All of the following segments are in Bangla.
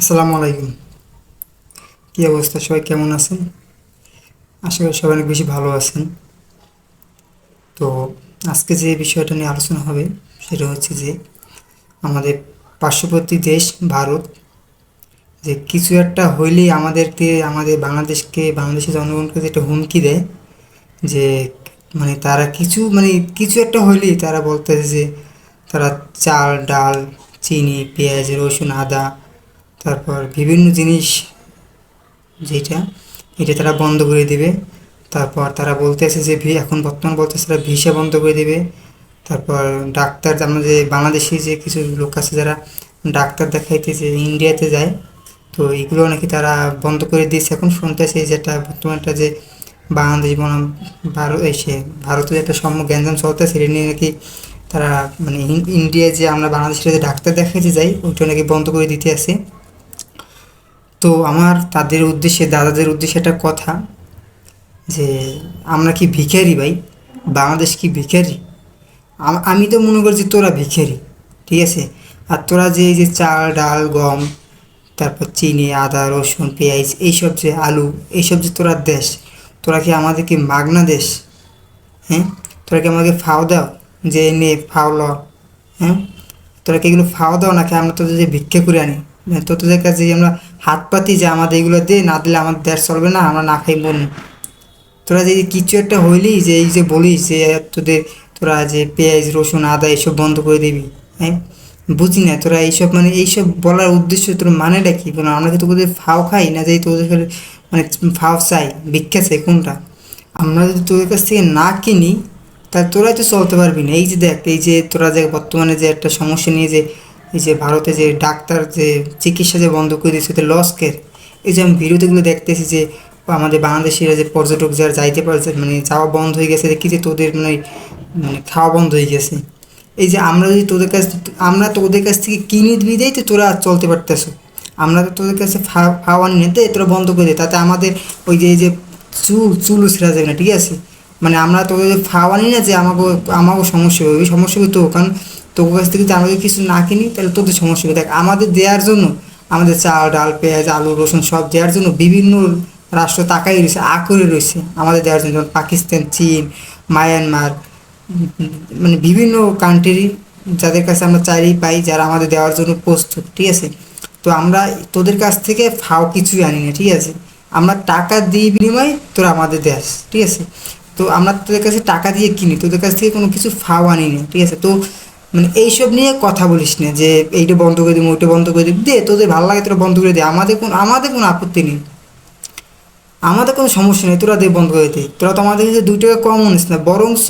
আসসালামু আলাইকুম। কী অবস্থা? সবাই কেমন আছেন? আশা করি সবাই অনেক বেশি ভালো আছেন। তো আজকে যে বিষয়টা নিয়ে আলোচনা হবে, সেটা হচ্ছে যে আমাদের পার্শ্ববর্তী দেশ ভারত, যে কিছু একটা হইলেই আমাদেরকে, আমাদের বাংলাদেশকে, বাংলাদেশের জনগণকে যে একটা হুমকি দেয়, যে মানে তারা কিছু মানে কিছু একটা হইলেই তারা বলতেছে যে তারা চাল, ডাল, চিনি, পেঁয়াজ, রসুন, আদা তারপর বিভিন্ন জিনিস যেটা এটা তারা বন্ধ করে দেবে। তারপর তারা বলতেছে যে ভি, এখন বর্তমান বলতেছে তারা ভিসা বন্ধ করে দেবে। তারপর ডাক্তার আমাদের বাংলাদেশি যে কিছু লোক আছে যারা ডাক্তার দেখাইতে যে ইন্ডিয়াতে যায়, তো এগুলো নাকি তারা বন্ধ করে দিয়েছে। এখন শুনতেছে যেটা বর্তমানটা যে বাংলাদেশ বনাম, ভারত এসে ভারতের একটা সম গ্যাঞ্জাম চলতেছে, এটা নিয়ে নাকি তারা মানে ইন- ইন্ডিয়ায় যে আমরা বাংলাদেশের যে ডাক্তার দেখাইতে যাই, ওইটা নাকি বন্ধ করে দিতে আছে। তো আমার তাদের উদ্দেশ্যে, দাদাদের উদ্দেশ্যে একটা কথা যে, আমরা কি ভিখারি ভাই? বাংলাদেশ কি ভিখারি? আমি তো মনে করছি তোরা ভিখারি, ঠিক আছে? আর তোরা যে, এই যে চাল, ডাল, গম, তারপর চিনি, আদা, রসুন, পেঁয়াজ, এইসব যে আলু, এইসব যে তোরা দেশ, তোরা কি আমাদেরকে মাগনা দেশ? হ্যাঁ? তোরা কি আমাকে ফাও দাও? যে নে, ফাও ল হ্যাঁ? তোরা কি এগুলো ফাও দাও নাকি আমরা তোদের যে ভিক্ষা করে আনি? তোদের কাছে যে আমরা হাত পাতি যে আমাদের এগুলো দে, না দিলে আমাদের দেশ চলবে না, আমরা না খাই মন তোরা যে কিছু একটা হইলি যে এই যে বলিস যে তোদের, তোরা যে পেঁয়াজ, রসুন, আদা এইসব বন্ধ করে দিবি হ্যাঁ? বুঝি না, তোরা এইসব মানে এইসব বলার উদ্দেশ্য তোর মানেটা কি? মানে আমরা কি তোদের ফাও খাই না যে তোদের মানে ফাও চাই, ভিক্ষা চাই, কোনটা? আমরা যদি তোদের কাছ থেকে না কিনি তা তোরাই তো চলতে পারবি না। এই যে দেখ, এই যে তোরা যে বর্তমানে যে একটা সমস্যা নিয়ে যে যে ভারতে যে ডাক্তার যে চিকিৎসা যে বন্ধ করে দিয়েছে তো লসকের এই যে আমি ভিডিওতেগুলো দেখতেছি যে, আমাদের বাংলাদেশিরা যে পর্যটক যারা যাইতে পারছে মানে যাওয়া বন্ধ হয়ে গেছে, দেখি যে তোদের মানে মানে খাওয়া বন্ধ হয়ে গেছে। এই যে আমরা যদি তোদের কাছ আমরা তোদের কাছ থেকে কিনে দিয়ে দেই, তো তোরা চলতে পারতেছ। আমরা তো তোদের কাছে খাওয়া নিতে তোরা বন্ধ করে দে। তাতে আমাদের ওই যে, এই যে চুল চুলও ছেঁড়া যাবে না, ঠিক আছে? মানে আমরা যে খাওয়া নিই না যে আমাকে আমাকেও সমস্যা হবে। ওই সমস্যা হবে তো, কারণ তোর কাছ থেকে যদি আমাদের কিছু না কিনি, তাহলে তোদের সমস্যা হবে দেখ, আমাদের দেওয়ার জন্য আমাদের চাল, ডাল, পেঁয়াজ, আলু, রসুন সব দেওয়ার জন্য বিভিন্ন রাষ্ট্র তাকাই রয়েছে আ করে রয়েছে আমাদের দেওয়ার জন্য। যেমন পাকিস্তান, চীন, মায়ানমার মানে বিভিন্ন কান্ট্রি যাদের কাছে আমরা চাইলেই পাই, যারা আমাদের দেওয়ার জন্য প্রস্তুত, ঠিক আছে? তো আমরা তোদের কাছ থেকে ফাও কিছুই আনি না, ঠিক আছে? আমরা টাকা দিই বিনিময়ে তোরা আমাদের দেশ ঠিক আছে? তো আমরা তোদের কাছে টাকা দিয়ে কিনি, তোদের কাছ থেকে কোনো কিছু ফাও আনি না, ঠিক আছে? তো মানে এইসব নিয়ে কথা বলিস না, যে এইটা বন্ধ করে দিবি, ওইটা বন্ধ করে দিবি। দে, তোদের ভালো লাগে তোরা বন্ধ করে দে, আমাদের কোনো আমাদের কোনো আপত্তি নেই। আমাদের কোনো সমস্যা নেই, তোরা দে বন্ধ করে দে। তোরা তো আমাদের কাছে দুই টাকা কম আনিস না বরংস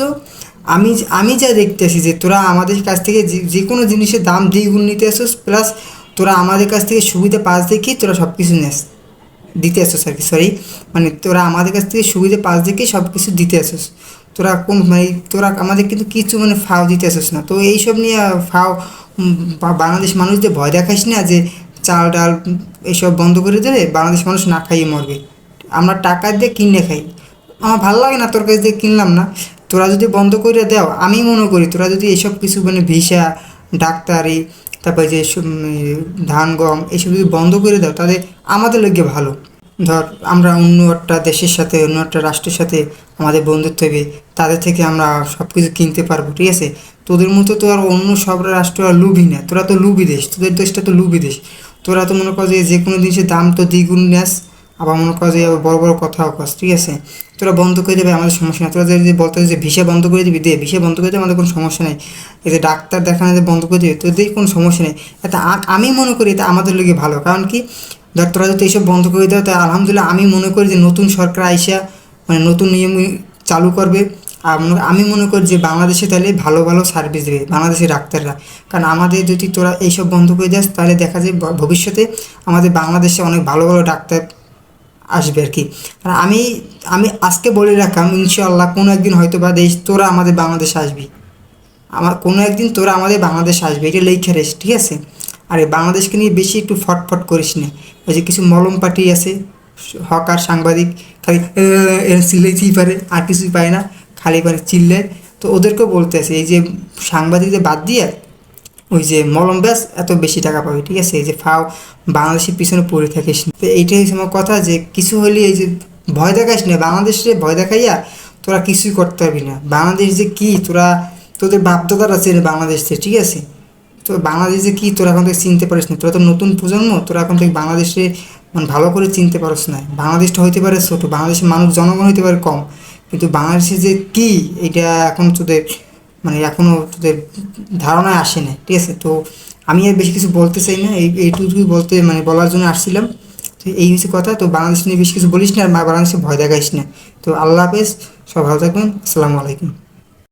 আমি আমি যা দেখতেছি যে তোরা আমাদের কাছ থেকে যে যে কোনো জিনিসের দাম দ্বিগুণ নিতে আসোস, প্লাস তোরা আমাদের কাছ থেকে সুবিধা পাস দেখি তোরা সব কিছু নেস, দিতে আসোস আর কি সরি মানে তোরা আমাদের কাছ থেকে সুবিধা পাস দেখে সব কিছু দিতে আসোস। তোরা কোন মানে তোরা আমাদের কিন্তু কিছু মানে ফাও দিতে আসোস না। তো এইসব নিয়ে ফাও বাংলাদেশ মানুষদের ভয় দেখাস না যে চাল ডাল উম, এইসব বন্ধ করে দেবে বাংলাদেশ মানুষ না খাইয়ে মরবে। আমরা টাকা দিয়ে কিনে খাই। আমার ভালো লাগে না তোর কাছ দিয়ে কিনলাম না। তোরা যদি বন্ধ করে দাও আমি মনে করি তোরা যদি এসব কিছু মানে ভিসা ডাক্তারি তারপরে যে ধান গম এসব যদি বন্ধ করে দাও তাহলে আমাদের লোকে ভালো। ধর, আমরা অন্য একটা দেশের সাথে, অন্য একটা রাষ্ট্রের সাথে আমাদের বন্ধুত্ব হবে, তাদের থেকে আমরা সব কিছু কিনতে পারব, ঠিক আছে? তোদের মতো তো আর অন্য সব রাষ্ট্র আর লুবি না, তোরা তো লুবি দেশ, তোদের দেশটা তো লুবি দেশ। তোরা তো মনে কর যে যে কোনো জিনিসের দাম তো দ্বিগুণ নেস, আবার মনে কর যে বড় বড় কথাও কস, ঠিক আছে? তোরা বন্ধ করে দেবে, আমাদের সমস্যা নেই। তোরা যদি বলতে যে ভিসা বন্ধ করে দিবি, দে, ভিসা বন্ধ করে দেবে আমাদের কোনো সমস্যা নেই। যে ডাক্তার দেখানো বন্ধ করে দিবে, তোদের কোনো সমস্যা নেই। এটা আমি মনে করি এটা আমাদের লোকে ভালো, কারণ কি? ধর তোরা যদি এইসব বন্ধ করে দেয়, তাই আলহামদুলিল্লাহ আমি মনে করি যে নতুন সরকার আইসা মানে নতুন নিয়ম চালু করবে। আর আমি মনে করি যে বাংলাদেশে তাহলে ভালো ভালো সার্ভিস দেবে, বাংলাদেশের ডাক্তাররা। কারণ আমাদের যদি তোরা এইসব বন্ধ করে দেস, তাহলে দেখা যায় ভবিষ্যতে আমাদের বাংলাদেশে অনেক ভালো ভালো ডাক্তার আসবে আর কি। আর আমি আমি আজকে বলে রাখলাম, ইনশাআল্লাহ কোনো একদিন হয়তো বা দেশ তোরা আমাদের বাংলাদেশে আসবি। আমার কোনো একদিন তোরা আমাদের বাংলাদেশে আসবে, এটা লেখা রেস, ঠিক আছে? আর বাংলাদেশকে নিয়ে বেশি একটু ফটফট করিস না। ওই যে কিছু মলম পার্টি আছে, হকার সাংবাদিক, খালি চিল্লাইতেই পারে, আর কিছুই পায় না, খালি পারে চিল্লে। তো ওদেরকেও বলতে আছে, এই যে সাংবাদিকদের বাদ দিয়ে, ওই যে মলম ব্যাস, এত বেশি টাকা পাবি, ঠিক আছে? এই যে ফাও, বাংলাদেশের পিছনে পড়ে থাকিস। তো এইটাই হচ্ছে আমার কথা যে, কিছু হলে এই যে ভয় দেখাইস না বাংলাদেশে ভয় দেখাইয়া তোরা কিছুই করতে পারবি না। বাংলাদেশ যে কি, তোরা, তোদের বাপদাদার আছে বাংলাদেশে ঠিক আছে? তো বাংলাদেশে কি তোরা এখন থেকে চিনতে পারিস না? তোরা তো নতুন প্রজন্ম, তোরা এখন থেকে বাংলাদেশে মানে ভালো করে চিনতে পারস না। বাংলাদেশটা হইতে পারে ছোটো, বাংলাদেশের মানুষ, জনগণ হইতে পারে কম। কিন্তু বাংলাদেশে যে কি এটা এখন তোদের মানে এখনও তোদের ধারণায় আসে না ঠিক আছে? তো আমি আর বেশি কিছু বলতে চাই না, এই, এইটুকুই বলতে মানে বলার জন্য আসছিলাম। তো এই হচ্ছে কথা, তো বাংলাদেশ নিয়ে বেশি কিছু বলিস না আর বাংলাদেশে ভয় দেখাইস না। তো আল্লাহ হাফেজ সব ভালো থাকবেন, আসসালামু আলাইকুম।